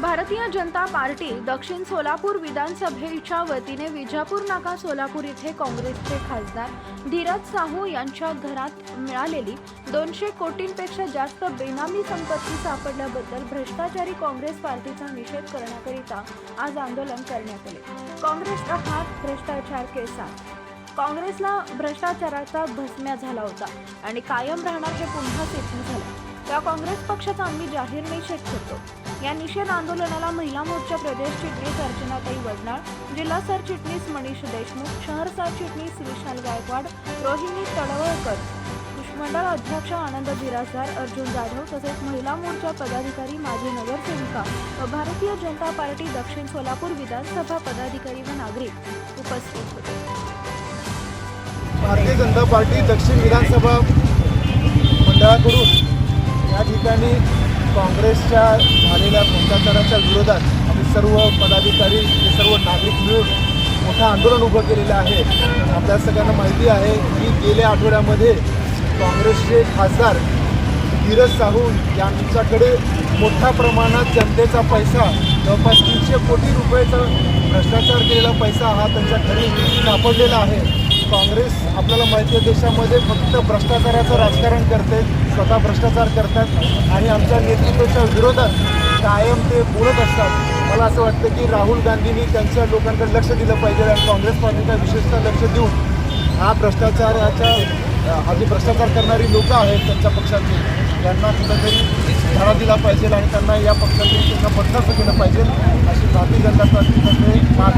Bharatiya Janata party दक्षिण सोलापूर विधानसभेच्या वतीने विजापूर नाका सोलापूर येथे काँग्रेसचे खासदार धीरज साहू यांच्या घरात मिळालेली दोनशे कोटींपेक्षा जास्त बेनामी संपत्ती सापडल्याबद्दल भ्रष्टाचारी काँग्रेस पार्टीचा निषेध करण्याकरिता आज आंदोलन करण्यात आले. काँग्रेसचा हात भ्रष्टाचार केसात. काँग्रेसला भ्रष्टाचाराचा भस्म्या झाला होता आणि कायम राहणार हे पुन्हा सेतू झालं. त्या काँग्रेस पक्षाचा आम्ही जाहीर निषेध करतो. या निषेध आंदोलनाला महिला मोर्चा प्रदेश चिटणीस अर्चनाताई वडनाळ जिल्हा सरचिटणीस मनीष देशमुख शहर सरचिटणीस विशाल गायकवाड रोहिणी तडवळकर मंडळ अध्यक्ष आनंद बिराजदार अर्जुन जाधव तसेच महिला मोर्चा पदाधिकारी माजी नगरसेविका व भारतीय जनता पार्टी दक्षिण सोलापूर विधानसभा पदाधिकारी व नागरिक उपस्थित होते. भारतीय जनता पार्टी दक्षिण विधानसभा मंडळाकडून या ठिकाणी काँग्रेसच्या झालेल्या भ्रष्टाचाराच्या विरोधात आम्ही सर्व पदाधिकारी हे सर्व नागरिक मिळून मोठं आंदोलन उभं केलेलं आहे. आपल्या सगळ्यांना माहिती आहे की गेल्या आठवड्यामध्ये काँग्रेसचे खासदार धीरज साहू यांच्याकडे मोठ्या प्रमाणात जनतेचा पैसा जवळपास तीनशे कोटी रुपयाचा भ्रष्टाचार केलेला पैसा हा त्यांच्या घरी सापडलेला आहे. काँग्रेस आपल्याला माहिती आहे देशामध्ये फक्त भ्रष्टाचाराचं राजकारण करते स्वतः भ्रष्टाचार करतात आणि आमच्या नेतृत्वाच्या विरोधात कायम ते बोलत असतात. मला असं वाटतं की राहुल गांधींनी त्यांच्या लोकांकडे लक्ष दिलं पाहिजे आणि काँग्रेस पार्टीला विशेषतः लक्ष देऊन हा भ्रष्टाचाराच्या हा जे भ्रष्टाचार करणारी लोकं आहेत त्यांच्या पक्षाची त्यांना कुठंतरी धडा दिला पाहिजे आणि त्यांना या पक्षातून त्यांना बदलाचं केलं पाहिजे अशी भारतीय जनता पार्टीमध्ये मागणी